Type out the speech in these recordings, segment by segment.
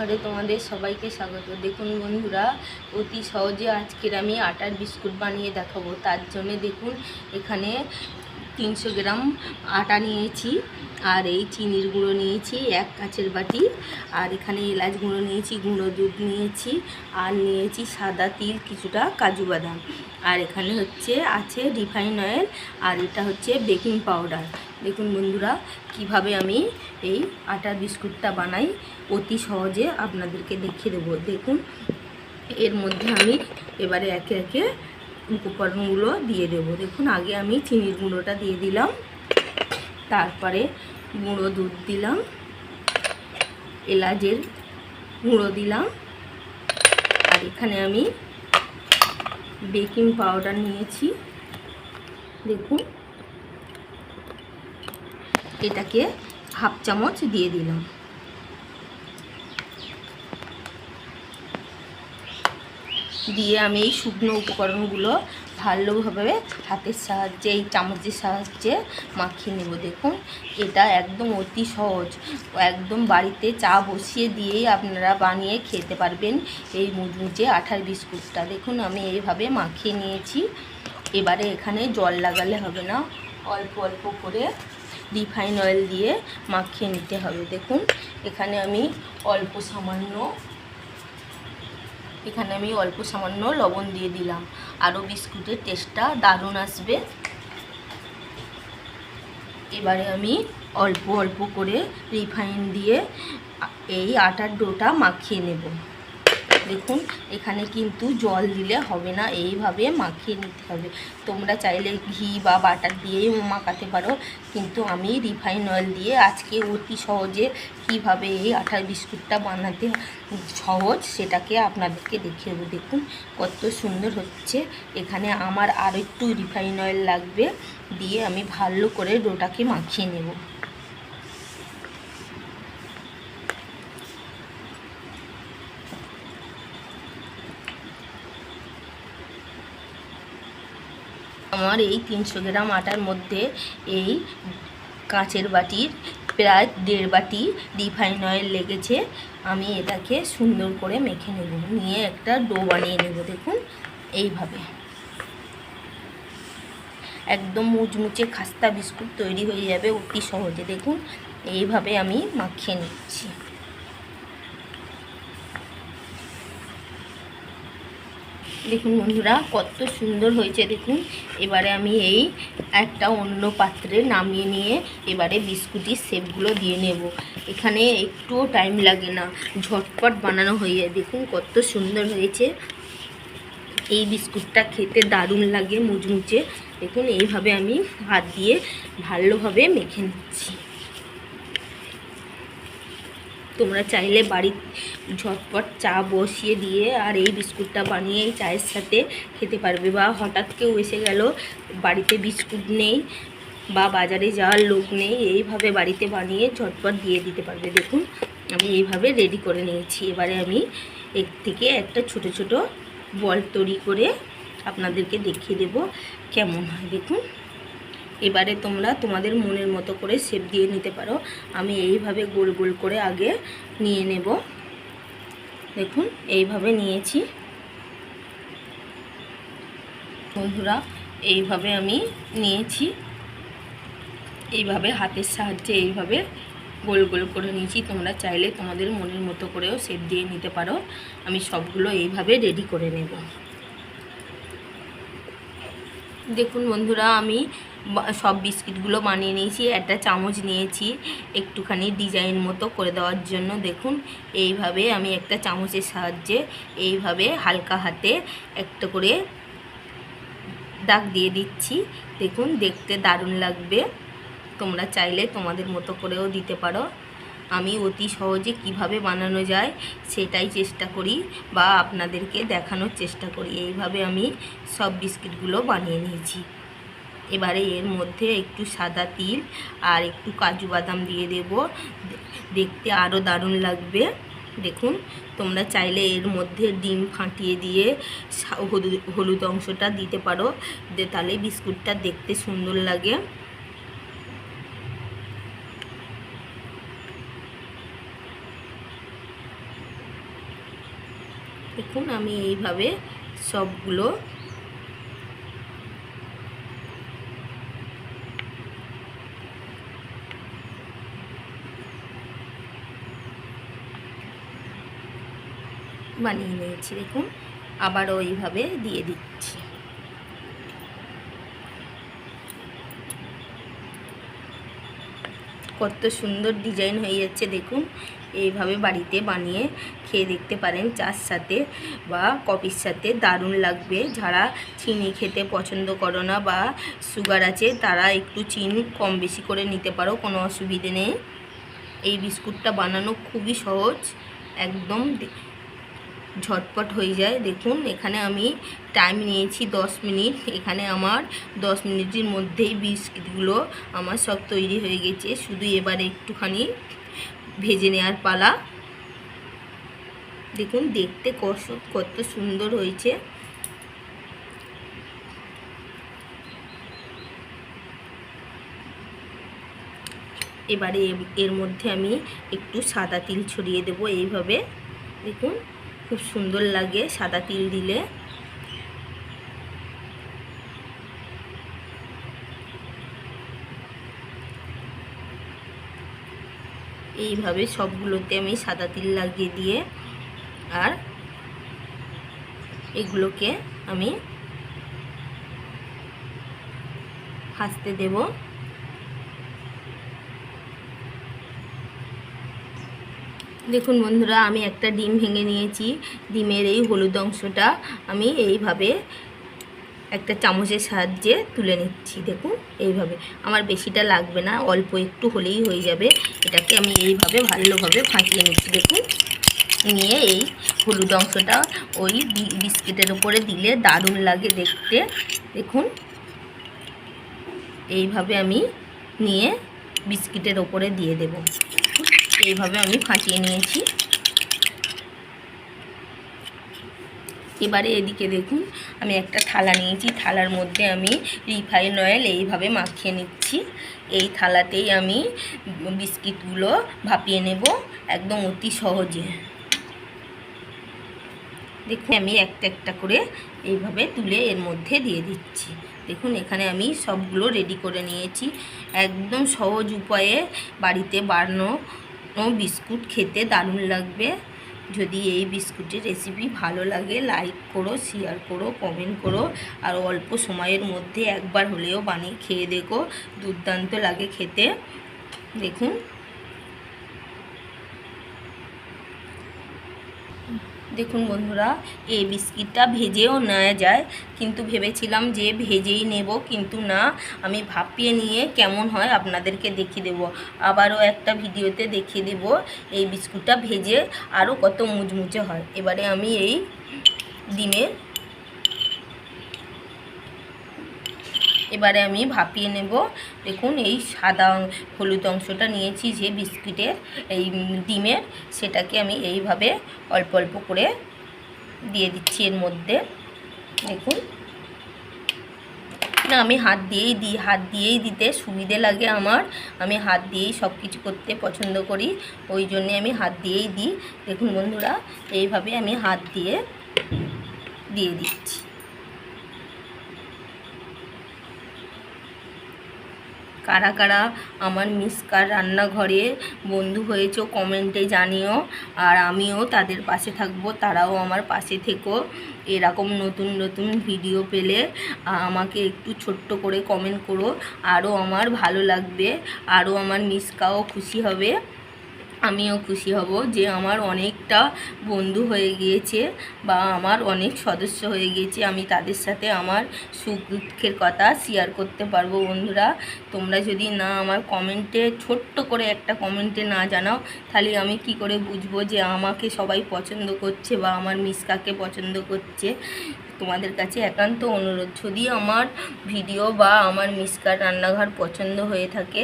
রান্নাঘরে তোমাদের সবাইকে স্বাগত। দেখুন বন্ধুরা, অতি সহজে আজকের আমি আটার বিস্কুট বানিয়ে দেখাবো। তার জন্য দেখুন, এখানে তিনশো গ্রাম আটা নিয়েছি, আর এই চিনির গুঁড়ো নিয়েছি, এক কাচের বাটি, আর এখানে এলাচ গুঁড়ো নিয়েছি, গুঁড়ো দুধ নিয়েছি, আর নিয়েছি সাদা তিল, কিছুটা কাজু বাদাম। আর এখানে হচ্ছে, আছে রিফাইন অয়েল, আর এটা হচ্ছে বেকিং পাউডার। দেখুন বন্ধুরা, কীভাবে আমি এই আটার বিস্কুটটা বানাই, অতি সহজে আপনাদেরকে দেখিয়ে দেবো। দেখুন, এর মধ্যে আমি এবারে একে একে উপকরণগুলো দিয়ে দেবো। দেখুন, আগে আমি চিনির গুঁড়োটা দিয়ে দিলাম, তারপরে গুঁড়ো দুধ দিলাম, এলাচের গুঁড়ো দিলাম, আর এখানে আমি বেকিং পাউডার নিয়েছি। দেখুন এটাকে হাফ চামচ দিয়ে দিলাম। দিয়ে আমি এই শুকনো উপকরণগুলো ভালোভাবে হাতের সাহায্যে, এই চামচের সাহায্যে মাখিয়ে নেব। দেখুন, এটা একদম অতি সহজ। একদম বাড়িতে চা বসিয়ে দিয়েই আপনারা বানিয়ে খেতে পারবেন এই মুচমুচে আঠার বিস্কুটটা। দেখুন, আমি এইভাবে মাখিয়ে নিয়েছি। এবারে এখানে জল লাগালে হবে না। অল্প অল্প করে রিফাইন অয়েল দিয়ে মাখিয়ে নিতে হবে। দেখুন, এখানে আমি অল্প সামান্য, এখানে আমি অল্প সামান্য লবণ দিয়ে দিলাম। আরও বিস্কুটের টেস্টটা দারুণ আসবে। এবারে আমি অল্প অল্প করে রিফাইন দিয়ে এই আটার ডোটা মাখিয়ে নেব। দেখুন, এখানে কিন্তু জল দিলে হবে না, এইভাবে মাখিয়ে নিতে হবে। তোমরা চাইলে ঘি বা বাটার দিয়েই মাখাতে পারো, কিন্তু আমি রিফাইন অয়েল দিয়ে আজকে অতি সহজে কীভাবে এই আটার বিস্কুটটা বানাতে সহজ সেটাকে আপনাদেরকে দেখিয়ে দেখুন, কত সুন্দর হচ্ছে। এখানে আমার আর একটু রিফাইন অয়েল লাগবে, দিয়ে আমি ভালো করে ডোটাকে মাখিয়ে নেব। আমার এই তিনশো গ্রাম আটার মধ্যে এই কাঁচের বাটির প্রায় দেড় বাটি রিফাইন অয়েল লেগেছে। আমি এটাকে সুন্দর করে মেখে নেব। নিয়ে একটা ডো বানিয়ে নেব, দেখুন, এইভাবে। একদম মুচমুচে খাস্তা বিস্কুট তৈরি হয়ে যাবে অতি সহজে। দেখুন, এইভাবে আমি মাখিয়ে নিচ্ছি। দেখুন বন্ধুরা, কত সুন্দর হয়েছে, দেখুন। এবারে আমি এই একটা অন্য পাত্রে নামিয়ে নিয়ে এবারে বিস্কুটির শেপগুলো দিয়ে নেব। এখানে একটুও টাইম লাগে না, ঝটপট বানানো হয়ে যায় দেখুন কত সুন্দর হয়েছে। এই বিস্কুটটা খেতে দারুণ লাগে, মুচমুচে। দেখুন, এইভাবে আমি হাত দিয়ে ভালোভাবে মেখে নিচ্ছি। তোমরা চাইলে বাড়ি ঝটপট চা বসিয়ে দিয়ে আর এই বিস্কুটটা বানিয়ে এই চায়ের সাথে খেতে পারবে। বা হঠাৎ কেউ এসে গেল, বাড়িতে বিস্কুট নেই বা বাজারে যাওয়ার লোক নেই, এইভাবে বাড়িতে বানিয়ে ঝটপট দিয়ে দিতে পারবে। দেখুন, আমি এইভাবে রেডি করে নিয়েছি। এবারে আমি এর থেকে একটা ছোট ছোট বল তৈরি করে আপনাদেরকে দেখিয়ে দেব কেমন হয়। দেখুন। এবারে তোমরা তোমাদের মনের মতো করে শেপ দিয়ে নিতে পারো। আমি এইভাবে গোল গোল করে আগে নিয়ে নেব। দেখুন, এইভাবে নিয়েছি। বন্ধুরা, এইভাবে আমি নিয়েছি। এইভাবে হাতের সাহায্যে এইভাবে গোল গোল করে নিয়েছি। তোমরা চাইলে তোমাদের মনের মতো করেও শেপ দিয়ে নিতে পারো। আমি সবগুলো এইভাবে রেডি করে নেব। দেখুন বন্ধুরা, আমি সব বিস্কিটগুলো বানিয়ে নিয়েছি, একটা চামচ নিয়েছি, একটুখানি ডিজাইন মতো করে দেওয়ার জন্য। দেখুন, এইভাবে আমি একটা চামচের সাহায্যে এইভাবে হালকা হাতে একটা করে দাগ দিয়ে দিচ্ছি। দেখুন, দেখতে দারুণ লাগবে। তোমরা চাইলে তোমাদের মতো করেও দিতে পারো। আমি অতি সহজে কীভাবে বানানো যায় সেটাই চেষ্টা করি বা আপনাদেরকে দেখানোর চেষ্টা করি। এইভাবে আমি সব বিস্কিটগুলো বানিয়ে নিয়েছি। এবারে এর মধ্যে একটু সাদা তিল আর একটু কাজু বাদাম দিয়ে দেব। দেখতে আরও দারুণ লাগবে। দেখুন, তোমরা চাইলে এর মধ্যে ডিম ফাটিয়ে দিয়ে হলুদ হলুদ অংশটা দিতে পারো। তাহলে বিস্কুটটা দেখতে সুন্দর লাগে। দেখুন, আমি এইভাবে সবগুলো বানিয়ে নিয়েছি, দেখুন। আবারও এইভাবে দিয়ে দিচ্ছি। কত সুন্দর ডিজাইন হয়ে যাচ্ছে, দেখুন। এইভাবে বাড়িতে বানিয়ে খেয়ে দেখতে পারেন, চার সাথে বা কফির সাথে। দারুণ লাগবে। যারা চিনি খেতে পছন্দ করো না বা সুগার আছে, তারা একটু চিনি কম বেশি করে নিতে পারো, কোনো অসুবিধে নেই। এই বিস্কুটটা বানানো খুবই সহজ, একদম ঝটপট হয়ে যায়। দেখুন, এখানে আমি টাইম নিয়েছি দশ মিনিট। এখানে আমার দশ মিনিটের মধ্যেই বিস্কিটগুলো আমার সব তৈরি হয়ে গেছে। শুধু এবারে একটুখানি ভেজে নেওয়ার পালা। দেখুন, দেখতে কত কত সুন্দর হয়েছে। এবারে এর মধ্যে আমি একটু সাদা তিল ছড়িয়ে দেব এইভাবে। দেখুন খুব সুন্দর লাগে সাদা তিল দিলে। এইভাবে সবগুলোতে আমি সাদা তিল লাগিয়ে দিয়ে আর এগুলোকে আমি ভাজতে দেব। দেখুন বন্ধুরা, আমি একটা ডিম ভেঙে নিয়েছি। ডিমের এই হলুদ অংশটা আমি এইভাবে একটা চামচের সাহায্যে তুলে নিচ্ছি, দেখুন, এইভাবে। আমার বেশিটা লাগবে না, অল্প একটু হলেই হয়ে যাবে। এটাকে আমি এইভাবে ভালোভাবে ফাটিয়ে নিচ্ছি, দেখুন। নিয়ে এই হলুদ অংশটা ওই বিস্কিটের উপরে দিলে দারুণ লাগে দেখতে। দেখুন। এইভাবে আমি নিয়ে বিস্কিটের ওপরে দিয়ে দেব। এইভাবে আমি ফাটিয়ে নিয়েছি। এবারে এদিকে দেখুন, আমি একটা থালা নিয়েছি। থালার মধ্যে আমি রিফাইন অয়েল এইভাবে মাখিয়ে নিচ্ছি। এই থালাতেই আমি বিস্কিটগুলো ভাপিয়ে নেব একদম অতি সহজে। দেখুন, আমি একটা একটা করে এইভাবে তুলে এর মধ্যে দিয়ে দিচ্ছি। দেখুন, এখানে আমি সবগুলো রেডি করে নিয়েছি। একদম সহজ উপায়ে বাড়িতে বানানো বিস্কুট খেতে দারুণ লাগবে। যদি এই বিস্কুটের রেসিপি ভালো লাগে লাইক করো শেয়ার করো কমেন্ট করো। আর অল্প সময়ের মধ্যে একবার হলেও বানিয়ে খেয়ে দেখো। দুর্দান্ত লাগে খেতে। দেখুন। দেখুন বন্ধুরা, এই বিস্কিটটা ভেজেও নেওয়া যায়। কিন্তু ভেবেছিলাম যে ভেজেই নেব, কিন্তু না, আমি ভাপিয়ে নিয়ে কেমন হয় আপনাদেরকে দেখিয়ে দেব। আবারও একটা ভিডিওতে দেখিয়ে দেব এই বিস্কুটটা ভেজে আরও কত মুচমুচে হয়। এবারে আমি এই ডিমের এবারে আমি ভাপিয়ে নেব। দেখুন, এই সাদা হলুদ অংশটা নিয়েছি যে বিস্কিটের, এই ডিমের, সেটাকে আমি এইভাবে অল্প অল্প করে দিয়ে দিচ্ছি এর মধ্যে। দেখুন। না, আমি হাত দিয়েই দিই হাত দিয়েই দিতে সুবিধে লাগে আমার। আমি হাত দিয়েই সব কিছু করতে পছন্দ করি, ওই জন্যে আমি হাত দিয়েই দিই। দেখুন বন্ধুরা, এইভাবে আমি হাত দিয়ে দিয়ে দিচ্ছি। কারা কারা আমার মিসকার রান্নাঘরে বন্ধু হয়েছো কমেন্টে জানিও। আর আমিও তাদের পাশে থাকব, তারাও আমার পাশে থেকো। এরকম নতুন নতুন ভিডিও পেলে আমাকে একটু ছোট্ট করে কমেন্ট করো, আরও আমার ভালো লাগবে, আরও আমার মিসকাও খুশি হবে। আমিও খুশি হব যে আমার অনেকটা বন্ধু হয়ে গিয়েছে বা আমার অনেক সদস্য হয়ে গিয়েছে। আমি তাদের সাথে আমার সুখ দুঃখের কথা শেয়ার করতে পারব বন্ধুরা। তোমরা যদি না আমার কমেন্টে ছোট্ট করে একটা কমেন্টে না জানাও, তাহলে আমি কি করে বুঝব যে আমাকে সবাই পছন্দ করছে বা আমার মিসকাকে পছন্দ করছে? তোমাদের কাছে একান্ত অনুরোধ, যদি আমার ভিডিও বা আমার মিসকার রান্নাঘর পছন্দ হয়ে থাকে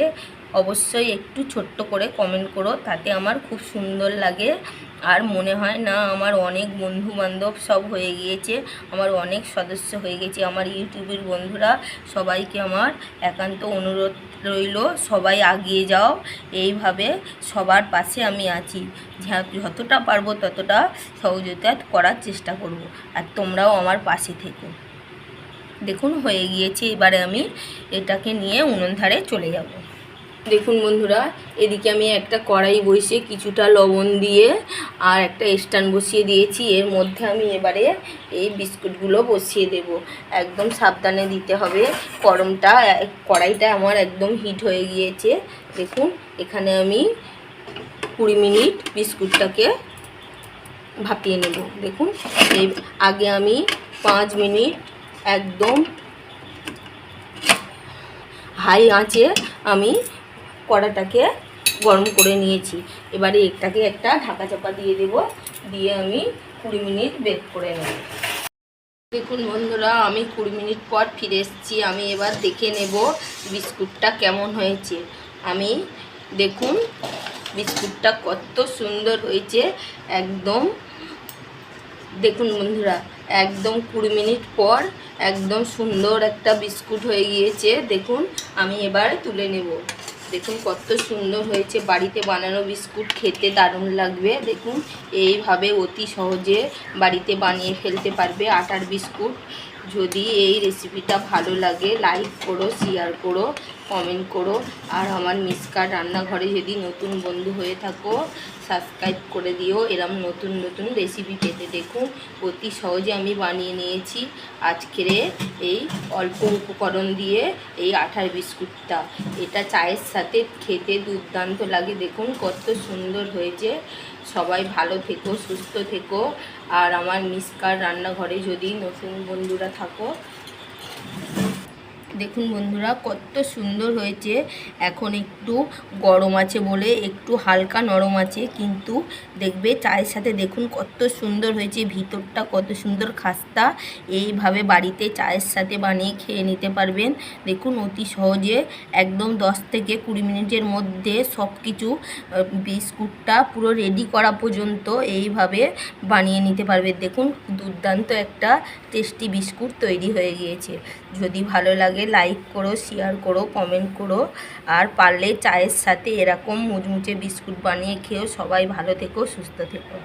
অবশ্যই একটু ছোট্ট করে কমেন্ট করো, তাতে আমার খুব সুন্দর লাগে। আর মনে হয় না, আমার অনেক বন্ধু বান্ধব সব হয়ে গিয়েছে, আমার অনেক সদস্য হয়ে গেছে। আমার ইউটিউবের বন্ধুরা সবাইকে আমার একান্ত অনুরোধ রইল, সবাই আগিয়ে যাও। এইভাবে সবার পাশে আমি আছি। যতটা পারব ততটা সহযোগিতা করার চেষ্টা করব। আর তোমরাও আমার পাশে থেকো। দেখুন, হয়ে গিয়েছে। এবারে আমি এটাকে নিয়ে উনুন ধারে চলে যাব। দেখুন বন্ধুরা, এদিকে আমি একটা কড়াই বসিয়ে কিছুটা লবণ দিয়ে আর একটা স্ট্যান্ড বসিয়ে দিয়েছি। এর মধ্যে আমি এবারে এই বিস্কুটগুলো বসিয়ে দেব। একদম সাবধানে দিতে হবে। গরমটা এ- কড়াইটা আমার একদম হিট হয়ে গিয়েছে। দেখুন, এখানে আমি কুড়ি মিনিট বিস্কুটটাকে ভাপিয়ে নেব। দেখুন, এই আগে আমি পাঁচ মিনিট একদম হাই আঁচে আমি কড়াটাকে গরম করে নিয়েছি। এবারে এটাকে একটা ঢাকা চাপা দিয়ে দেব, দিয়ে আমি কুড়ি মিনিট বেক করে নেব। দেখুন বন্ধুরা, আমি কুড়ি মিনিট পর ফিরে এসেছি। আমি এবার দেখে নেব বিস্কুটটা কেমন হয়েছে। আমি দেখুন, বিস্কুটটা কত সুন্দর হয়েছে। একদম, দেখুন বন্ধুরা, একদম কুড়ি মিনিট পর একদম সুন্দর একটা বিস্কুট হয়ে গিয়েছে। দেখুন, আমি এবার তুলে নেব। দেখুন, কত সুন্দর হয়েছে। বাড়িতে বানানো বিস্কুট খেতে দারুণ লাগবে। দেখুন, এইভাবে অতি সহজে বাড়িতে বানিয়ে ফেলতে পারবে আটার বিস্কুট। যদি এই রেসিপিটা ভালো লাগে লাইক করো শেয়ার করো। কমেন্ট করো। আর আমার মিসকা রান্নাঘরে যদি নতুন বন্ধু হয়ে থাকো সাবস্ক্রাইব করে দিও। এরম নতুন নতুন রেসিপি পেতে দেখুন অতি সহজে আমি বানিয়ে নিয়েছি আজকের এই অল্প উপকরণ দিয়ে এই আঠার বিস্কুটটা। এটা চায়ের সাথে খেতে দুর্দান্ত লাগে। দেখুন কত সুন্দর হয়েছে। সবাই ভালো থেকো, সুস্থ থেকো। আর আমার মিসকার রান্নাঘরে যদি নতুন বন্ধুরা থাকো দেখুন বন্ধুরা, কত সুন্দর হয়েছে। এখন একটু গরম আছে বলে, একটু হালকা নরম আছে, কিন্তু দেখবে চায়ের সাথে দেখুন কত সুন্দর হয়েছে, ভিতরটা কত সুন্দর খাস্তা। এইভাবে বাড়িতে চায়ের সাথে বানিয়ে খেয়ে নিতে পারবেন। দেখুন অতি সহজে একদম দশ থেকে কুড়ি মিনিটের মধ্যে সব কিছু বিস্কুটটা পুরো রেডি করা পর্যন্ত এইভাবে বানিয়ে নিতে পারবে দেখুন দুর্দান্ত একটা টেস্টি বিস্কুট তৈরি হয়ে গিয়েছে। যদি ভালো লাগে লাইক করো শেয়ার করো কমেন্ট করো। আর পারলে চায়ের সাথে এরকম মুচমুচে বিস্কুট বানিয়ে খেয়েও সবাই ভালো থেকো, সুস্থ থেকো।